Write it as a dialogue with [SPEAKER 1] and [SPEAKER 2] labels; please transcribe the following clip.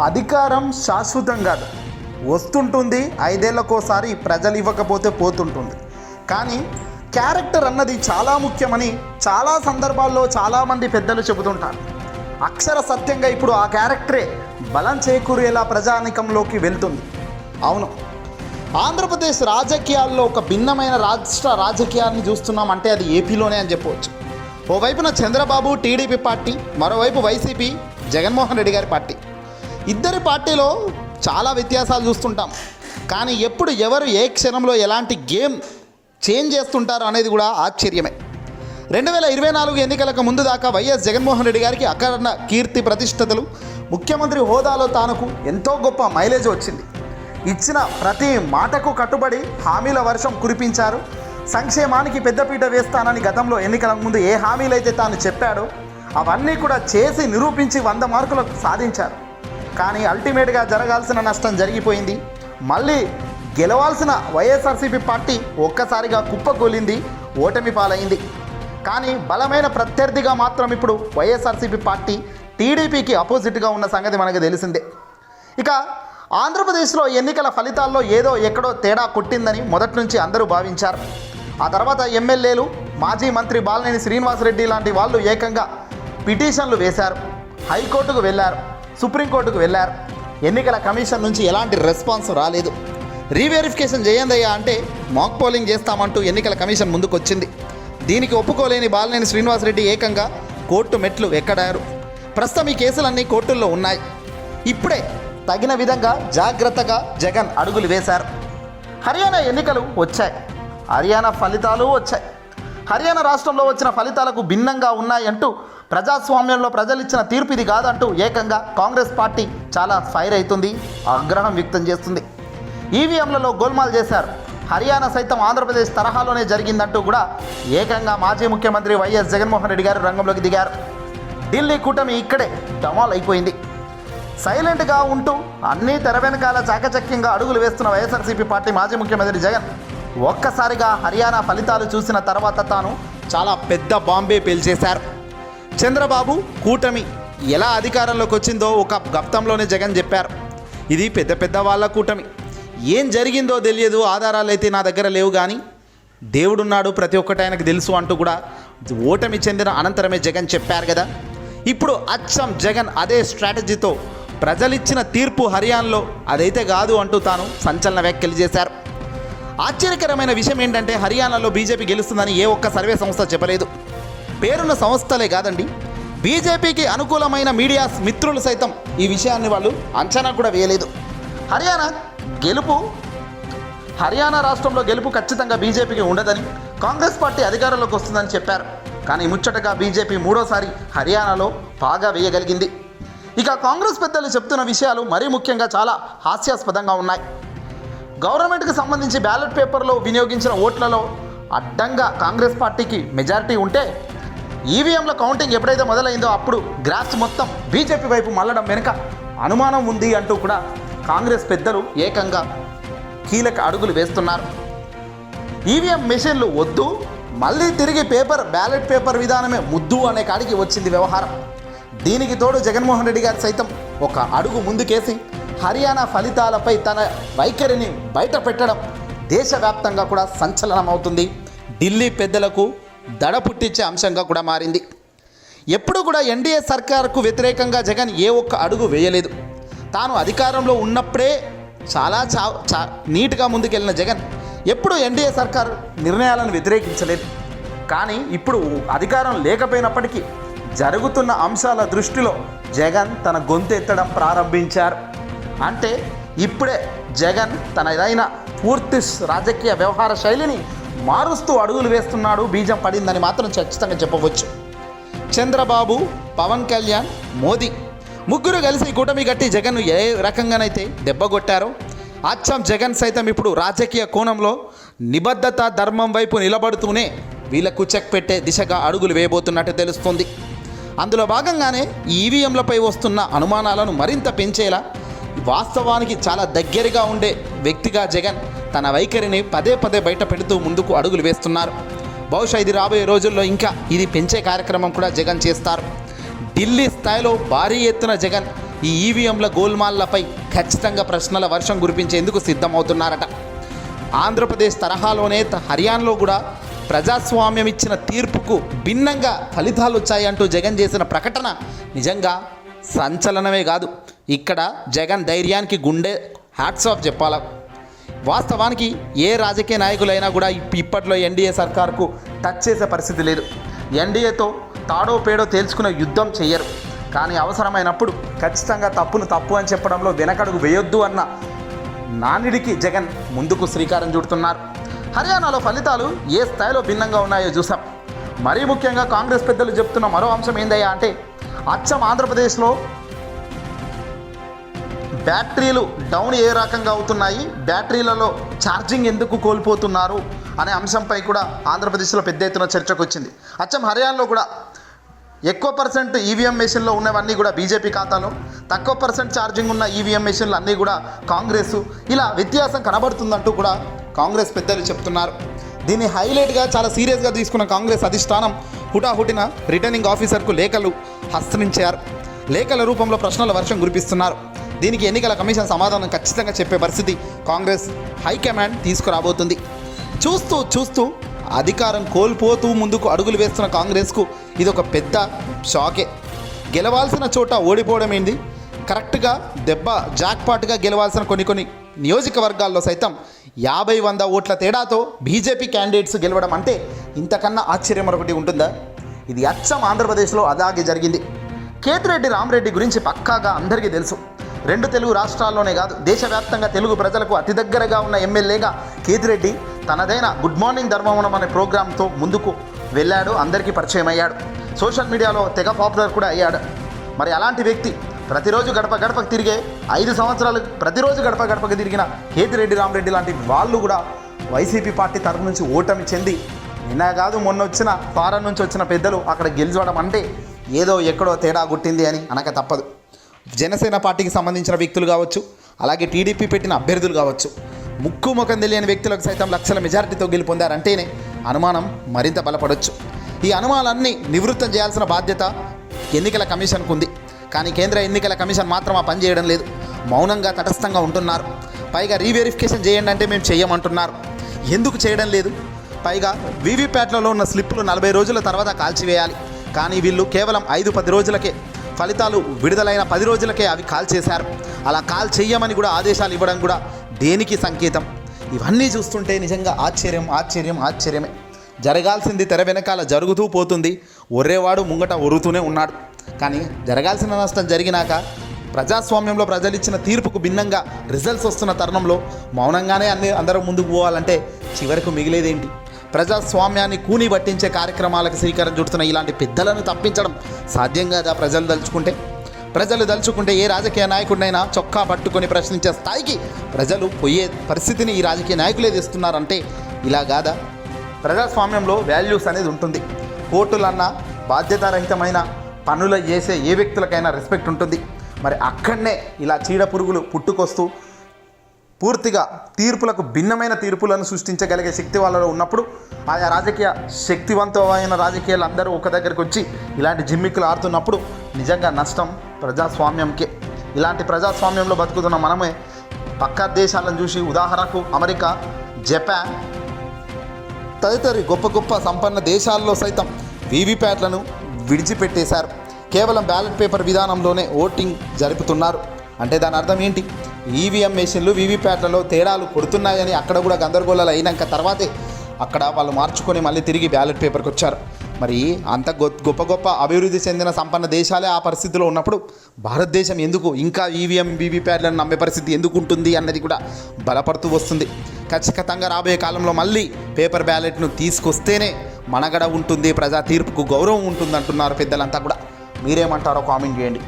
[SPEAKER 1] అధికారం శాశ్వతం కాదు. వస్తుంటుంది ఐదేళ్ళకోసారి ప్రజలు ఇవ్వకపోతే పోతుంటుంది. కానీ క్యారెక్టర్ అన్నది చాలా ముఖ్యమని చాలా సందర్భాల్లో చాలామంది పెద్దలు చెబుతుంటారు. అక్షర సత్యంగా ఇప్పుడు ఆ క్యారెక్టరే బలం చేకూరేలా ప్రజానికంలోకి వెళ్తుంది. అవును. ఆంధ్రప్రదేశ్ రాజకీయాల్లో ఒక భిన్నమైన రాష్ట్ర రాజకీయాన్ని చూస్తున్నాం అంటే అది ఏపీలోనే అని చెప్పవచ్చు. ఓవైపున చంద్రబాబు టీడీపీ పార్టీ మరోవైపు వైసీపీ జగన్మోహన్ రెడ్డి గారి పార్టీ. ఇద్దరి పార్టీలో చాలా వ్యత్యాసాలు చూస్తుంటాం. కానీ ఎప్పుడు ఎవరు ఏ క్షణంలో ఎలాంటి గేమ్ చేంజ్ చేస్తుంటారు అనేది కూడా ఆశ్చర్యమే. రెండు వేల ఇరవై నాలుగు ఎన్నికలకు ముందు దాకా వైఎస్ జగన్మోహన్ రెడ్డి గారికి అకారణ కీర్తి ప్రతిష్టతలు ముఖ్యమంత్రి హోదాలో తానుకు ఎంతో గొప్ప మైలేజ్ వచ్చింది. ఇచ్చిన ప్రతి మాటకు కట్టుబడి హామీల వర్షం కురిపించారు. సంక్షేమానికి పెద్దపీట వేస్తానని గతంలో ఎన్నికల ముందు ఏ హామీలైతే తాను చెప్పాడో అవన్నీ కూడా చేసి నిరూపించి వంద మార్కులు సాధించారు. కానీ అల్టిమేట్గా జరగాల్సిన నష్టం జరిగిపోయింది. మళ్ళీ గెలవాల్సిన వైఎస్ఆర్సీపీ పార్టీ ఒక్కసారిగా కుప్పకూలింది ఓటమి పాలైంది. కానీ బలమైన ప్రత్యర్థిగా మాత్రం ఇప్పుడు వైఎస్ఆర్సీపీ పార్టీ టీడీపీకి అపోజిట్గా ఉన్న సంగతి మనకు తెలిసిందే. ఇక ఆంధ్రప్రదేశ్లో ఎన్నికల ఫలితాల్లో ఏదో ఎక్కడో తేడా కొట్టిందని మొదటి నుంచి అందరూ భావించారు. ఆ తర్వాత ఎమ్మెల్యేలు మాజీ మంత్రి బాలినేని శ్రీనివాసరెడ్డి లాంటి వాళ్ళు ఏకంగా పిటిషన్లు వేశారు. హైకోర్టుకు వెళ్ళారు. సుప్రీంకోర్టుకు వెళ్ళారు. ఎన్నికల కమిషన్ నుంచి ఎలాంటి రెస్పాన్స్ రాలేదు. రీవెరిఫికేషన్ చేయందయ్యా అంటే మాక్ పోలింగ్ చేస్తామంటూ ఎన్నికల కమిషన్ ముందుకొచ్చింది. దీనికి ఒప్పుకోలేని బాలినేని శ్రీనివాసరెడ్డి ఏకంగా కోర్టు మెట్లు ఎక్కడారు. ప్రస్తుతం ఈ కేసులన్నీ కోర్టుల్లో ఉన్నాయి. ఇప్పుడే తగిన విధంగా జాగ్రత్తగా జగన్ అడుగులు వేశారు. హర్యానా ఎన్నికలు వచ్చాయి. హర్యానా ఫలితాలు వచ్చాయి. హర్యానా రాష్ట్రంలో వచ్చిన ఫలితాలకు భిన్నంగా ఉన్నాయంటూ ప్రజాస్వామ్యంలో ప్రజలు ఇచ్చిన తీర్పు ఇది కాదంటూ ఏకంగా కాంగ్రెస్ పార్టీ చాలా ఫైర్ అవుతుంది ఆగ్రహం వ్యక్తం చేస్తుంది. ఈవీఎంలలో గోల్మాల్ చేశారు. హర్యానా సైతం ఆంధ్రప్రదేశ్ తరహాలోనే జరిగిందంటూ కూడా ఏకంగా మాజీ ముఖ్యమంత్రి వైఎస్ జగన్మోహన్ రెడ్డి గారు రంగంలోకి దిగారు. ఢిల్లీ కూటమి ఇక్కడే డమాల్ అయిపోయింది. సైలెంట్గా ఉంటూ అన్ని తెర వెనకాల చాకచక్యంగా అడుగులు వేస్తున్న వైఎస్ఆర్సీపీ పార్టీ మాజీ ముఖ్యమంత్రి జగన్ ఒక్కసారిగా హర్యానా ఫలితాలు చూసిన తర్వాత తాను చాలా పెద్ద బాంబే పేల్చేశారు. చంద్రబాబు కూటమి ఎలా అధికారంలోకి వచ్చిందో ఒక గప్తంలోనే జగన్ చెప్పారు. ఇది పెద్ద పెద్ద వాళ్ళ కూటమి. ఏం జరిగిందో తెలియదు ఆధారాలు అయితే నా దగ్గర లేవు కానీ దేవుడున్నాడు ప్రతి ఒక్కటి ఆయనకు తెలుసు అంటూ కూడా ఓటమి చెందిన అనంతరమే జగన్ చెప్పారు కదా. ఇప్పుడు అచ్చం జగన్ అదే స్ట్రాటజీతో ప్రజలిచ్చిన తీర్పు హర్యానాలో అదైతే కాదు అంటూ తాను సంచలన వ్యాఖ్యలు చేశారు. ఆశ్చర్యకరమైన విషయం ఏంటంటే హర్యానాలో బీజేపీ గెలుస్తుందని ఏ ఒక్క సర్వే సంస్థ చెప్పలేదు. పేరున్న సంస్థలే కాదండి. బీజేపీకి అనుకూలమైన మీడియా మిత్రులు సైతం ఈ విషయాన్ని వాళ్ళు అంచనా కూడా వేయలేదు. హర్యానా గెలుపు హర్యానా రాష్ట్రంలో గెలుపు ఖచ్చితంగా బీజేపీకి ఉండదని కాంగ్రెస్ పార్టీ అధికారంలోకి వస్తుందని చెప్పారు. కానీ ముచ్చటగా బీజేపీ మూడోసారి హర్యానాలో బాగా వేయగలిగింది. ఇక కాంగ్రెస్ పెద్దలు చెప్తున్న విషయాలు మరీ ముఖ్యంగా చాలా హాస్యాస్పదంగా ఉన్నాయి. గవర్నమెంట్కి సంబంధించి బ్యాలెట్ పేపర్లో వినియోగించిన ఓట్లలో అడ్డంగా కాంగ్రెస్ పార్టీకి మెజారిటీ ఉంటే ఈవీఎంల కౌంటింగ్ ఎప్పుడైతే మొదలైందో అప్పుడు గ్రాస్ మొత్తం బీజేపీ వైపు మళ్ళడం వెనుక అనుమానం ఉంది అంటూ కూడా కాంగ్రెస్ పెద్దలు ఏకంగా కీలక అడుగులు వేస్తున్నారు. ఈవీఎం మెషిన్లు వద్దు మళ్ళీ తిరిగి పేపర్ బ్యాలెట్ పేపర్ విధానమే ముద్దు అనే కాడికి వచ్చింది వ్యవహారం. దీనికి తోడు జగన్మోహన్ రెడ్డి గారు సైతం ఒక అడుగు ముందుకేసి హర్యానా ఫలితాలపై తన వైఖరిని బయట పెట్టడం దేశవ్యాప్తంగా కూడా సంచలనం అవుతుంది ఢిల్లీ పెద్దలకు దడ పుట్టించే అంశంగా కూడా మారింది. ఎప్పుడు కూడా ఎన్డీఏ సర్కార్కు వ్యతిరేకంగా జగన్ ఏ ఒక్క అడుగు వేయలేదు. తాను అధికారంలో ఉన్నప్పుడే చాలా చా చా నీట్గా ముందుకెళ్ళిన జగన్ ఎప్పుడు ఎన్డీఏ సర్కార్ నిర్ణయాలను వ్యతిరేకించలేదు. కానీ ఇప్పుడు అధికారం లేకపోయినప్పటికీ జరుగుతున్న అంశాల దృష్టిలో జగన్ తన గొంతు ఎత్తడం ప్రారంభించారు. అంటే ఇప్పుడే జగన్ తన ఏదైనా పూర్తి రాజకీయ వ్యవహార శైలిని మారుస్తూ అడుగులు వేస్తున్నాడు బీజం పడిందని మాత్రం ఖచ్చితంగా చెప్పవచ్చు. చంద్రబాబు పవన్ కళ్యాణ్ మోదీ ముగ్గురు కలిసి కూటమి గట్టి జగన్ ఏ రకంగానైతే దెబ్బగొట్టారో అచ్చం జగన్ సైతం ఇప్పుడు రాజకీయ కోణంలో నిబద్ధత ధర్మం వైపు నిలబడుతూనే వీళ్ళకు చెక్ పెట్టే దిశగా అడుగులు వేయబోతున్నట్టు తెలుస్తుంది. అందులో భాగంగానే ఈవీఎంలపై వస్తున్న అనుమానాలను మరింత పెంచేలా వాస్తవానికి చాలా దగ్గరగా ఉండే వ్యక్తిగా జగన్ తన వైఖరిని పదే పదే బయట పెడుతూ ముందుకు అడుగులు వేస్తున్నారు. బహుశా ఇది రాబోయే రోజుల్లో ఇంకా ఇది పెంచే కార్యక్రమం కూడా జగన్ చేస్తారు. ఢిల్లీ స్థాయిలో భారీ ఎత్తున జగన్ ఈ ఈవీఎంల గోల్మాల్లపై ఖచ్చితంగా ప్రశ్నల వర్షం కురిపించేందుకు సిద్ధమవుతున్నారట. ఆంధ్రప్రదేశ్ తరహాలోనే త- హర్యానాలో కూడా ప్రజాస్వామ్యం ఇచ్చిన తీర్పుకు భిన్నంగా ఫలితాలు వచ్చాయంటూ జగన్ చేసిన ప్రకటన నిజంగా సంచలనమే కాదు. ఇక్కడ జగన్ ధైర్యానికి గుండె హ్యాట్స్ ఆఫ్ చెప్పాలి? వాస్తవానికి ఏ రాజకీయ నాయకులైనా కూడా ఇప్పట్లో ఎన్డీఏ సర్కార్కు టచ్ చేసే పరిస్థితి లేదు. ఎన్డీఏతో తాడో పేడో తేల్చుకునే యుద్ధం చేయరు కానీ అవసరమైనప్పుడు ఖచ్చితంగా తప్పును తప్పు అని చెప్పడంలో వెనకడుగు వేయొద్దు అన్న నానిడికి జగన్ ముందుకు శ్రీకారం చుడుతున్నారు. హర్యానాలో ఫలితాలు ఏ స్థాయిలో భిన్నంగా ఉన్నాయో చూసాం. మరీ ముఖ్యంగా కాంగ్రెస్ పెద్దలు చెప్తున్న మరో అంశం ఏందయ్యా అంటే అచ్చం ఆంధ్రప్రదేశ్లో బ్యాటరీలు డౌన్ ఏ రకంగా అవుతున్నాయి బ్యాటరీలలో ఛార్జింగ్ ఎందుకు కోల్పోతున్నారు అనే అంశంపై కూడా ఆంధ్రప్రదేశ్లో పెద్ద ఎత్తున చర్చకు వచ్చింది అచ్చం హర్యానాలో కూడా ఎక్కువ పర్సెంట్ ఈవీఎం మెషిన్లో ఉన్నవన్నీ కూడా బీజేపీ ఖాతాలో తక్కువ పర్సెంట్ ఛార్జింగ్ ఉన్న ఈవీఎం మెషిన్లు అన్నీ కూడా కాంగ్రెస్. ఇలా వ్యత్యాసం కనబడుతుందంటూ కూడా కాంగ్రెస్ పెద్దలు చెప్తున్నారు. దీన్ని హైలైట్గా చాలా సీరియస్గా తీసుకున్న కాంగ్రెస్ అధిష్టానం హుటాహుటిన రిటర్నింగ్ ఆఫీసర్కు లేఖలు హస్తమించారు. లేఖల రూపంలో ప్రశ్నల వర్షం కురిపిస్తున్నారు. దీనికి ఎన్నికల కమిషన్ సమాధానం ఖచ్చితంగా చెప్పే పరిస్థితి కాంగ్రెస్ హైకమాండ్ తీసుకురాబోతుంది. చూస్తూ చూస్తూ అధికారం కోల్పోతూ ముందుకు అడుగులు వేస్తున్న కాంగ్రెస్కు ఇది ఒక పెద్ద షాకే. గెలవాల్సిన చోట ఓడిపోవడం ఏంది? కరెక్ట్గా దెబ్బ జాక్పాట్గా గెలవాల్సిన కొన్ని కొన్ని నియోజకవర్గాల్లో సైతం యాభై వంద ఓట్ల తేడాతో బీజేపీ క్యాండిడేట్స్ గెలవడం అంటే ఇంతకన్నా ఆశ్చర్యం మరొకటి ఉంటుందా? ఇది అచ్చం ఆంధ్రప్రదేశ్లో అలాగే జరిగింది. కేతిరెడ్డి రామరెడ్డి గురించి పక్కాగా అందరికీ తెలుసు. రెండు తెలుగు రాష్ట్రాల్లోనే కాదు దేశవ్యాప్తంగా తెలుగు ప్రజలకు అతి దగ్గరగా ఉన్న ఎమ్మెల్యేగా కేతిరెడ్డి తనదైన గుడ్ మార్నింగ్ ధర్మవనం అనే ప్రోగ్రాంతో ముందుకు వెళ్ళాడు అందరికీ పరిచయం అయ్యాడు. సోషల్ మీడియాలో తెగ పాపులర్ కూడా అయ్యాడు. మరి అలాంటి వ్యక్తి ప్రతిరోజు గడప గడపకు తిరిగే ఐదు సంవత్సరాలు ప్రతిరోజు గడప గడపకు తిరిగిన కేతిరెడ్డి రామరెడ్డి లాంటి వాళ్ళు కూడా వైసీపీ పార్టీ తరఫు నుంచి ఓటమి చెంది నిన్న కాదు మొన్న వచ్చిన ఫారెన్ నుంచి వచ్చిన పెద్దలు అక్కడ గెలిచడం అంటే ఏదో ఎక్కడో తేడా గుట్టింది అని అనక తప్పదు. జనసేన పార్టీకి సంబంధించిన వ్యక్తులు కావచ్చు అలాగే టీడీపీ పెట్టిన అభ్యర్థులు కావచ్చు. ముక్కు ముఖం తెలియని వ్యక్తులకు సైతం లక్షల మెజారిటీతో గెలుపొందారంటేనే అనుమానం మరింత బలపడొచ్చు. ఈ అనుమానాలన్నీ నివృత్తం చేయాల్సిన బాధ్యత ఎన్నికల కమిషన్కు ఉంది కానీ కేంద్ర ఎన్నికల కమిషన్ మాత్రం ఆ పని చేయడం లేదు. మౌనంగా తటస్థంగా ఉంటున్నారు. పైగా రీవెరిఫికేషన్ చేయండి అంటే మేము చేయమంటున్నారు. ఎందుకు చేయడం లేదు? పైగా వీవీప్యాట్లలో ఉన్న స్లిప్పులు నలభై రోజుల తర్వాత కాల్చివేయాలి. కానీ వీళ్ళు కేవలం ఐదు పది రోజులకే ఫలితాలు విడుదలైన పది రోజులకే అవి కాల్ చేశారు. అలా కాల్ చేయమని కూడా ఆదేశాలు ఇవ్వడం కూడా దేనికి సంకేతం? ఇవన్నీ చూస్తుంటే నిజంగా ఆశ్చర్యం ఆశ్చర్యం ఆశ్చర్యమే. జరగాల్సింది తెర వెనకాల జరుగుతూ పోతుంది. ఒర్రేవాడు ముంగట ఒరుతూనే ఉన్నాడు. కానీ జరగాల్సిన నష్టం జరిగినాక ప్రజాస్వామ్యంలో ప్రజలు ఇచ్చిన తీర్పుకు భిన్నంగా రిజల్ట్స్ వస్తున్న తరుణంలో మౌనంగానే అన్ని అందరూ ముందుకు పోవాలంటే చివరకు మిగిలేదేంటి? ప్రజాస్వామ్యాన్ని కూని పట్టించే కార్యక్రమాలకు శ్రీకారం చుడుతున్న ఇలాంటి పెద్దలను తప్పించడం సాధ్యం కాదా ప్రజలు దలుచుకుంటే ప్రజలు దలుచుకుంటే ఏ రాజకీయ నాయకుడినైనా చొక్కా పట్టుకొని ప్రశ్నించే స్థాయికి ప్రజలు పోయే పరిస్థితిని ఈ రాజకీయ నాయకులే తెస్తున్నారంటే ఇలా కాదా? ప్రజాస్వామ్యంలో వాల్యూస్ అనేది ఉంటుంది. కోర్టులన్నా బాధ్యతారహితమైన పనులు చేసే ఏ వ్యక్తులకైనా రెస్పెక్ట్ ఉంటుంది. మరి అక్కడనే ఇలా చీడ పురుగులు పుట్టుకొస్తూ పూర్తిగా తీర్పులకు భిన్నమైన తీర్పులను సృష్టించగలిగే శక్తి వాళ్ళలో ఉన్నప్పుడు ఆయా రాజకీయ శక్తివంతమైన రాజకీయాలు అందరూ ఒక దగ్గరికి వచ్చి ఇలాంటి జిమ్మిక్కులు ఆడుతున్నప్పుడు నిజంగా నష్టం ప్రజాస్వామ్యంకే. ఇలాంటి ప్రజాస్వామ్యంలో బతుకుతున్న మనమే పక్క దేశాలను చూసి ఉదాహరణకు అమెరికా జపాన్ తదితరి గొప్ప గొప్ప సంపన్న దేశాల్లో సైతం వీవీప్యాట్లను విడిచిపెట్టేశారు. కేవలం బ్యాలెట్ పేపర్ విధానంలోనే ఓటింగ్ జరుపుతున్నారు. అంటే దాని అర్థం ఏంటి? ఈవీఎం మెషిన్లు వీవీప్యాట్లలో తేడాలు కొడుతున్నాయని అక్కడ కూడా గందరగోళాలు అయినాక తర్వాతే అక్కడ వాళ్ళు మార్చుకొని మళ్ళీ తిరిగి బ్యాలెట్ పేపర్కి వచ్చారు. మరి అంత గొప్ప గొప్ప అభివృద్ధి చెందిన సంపన్న దేశాలే ఆ పరిస్థితిలో ఉన్నప్పుడు భారతదేశం ఎందుకు ఇంకా ఈవీఎం వీవీప్యాట్లను నమ్మే పరిస్థితి ఎందుకు ఉంటుంది అన్నది కూడా బలపడుతూ వస్తుంది. ఖచ్చితంగా రాబోయే కాలంలో మళ్ళీ పేపర్ బ్యాలెట్ను తీసుకొస్తేనే మనగడ ఉంటుంది ప్రజా తీర్పుకు గౌరవం ఉంటుంది అంటున్నారు పెద్దలంతా కూడా. మీరేమంటారో కామెంట్ చేయండి.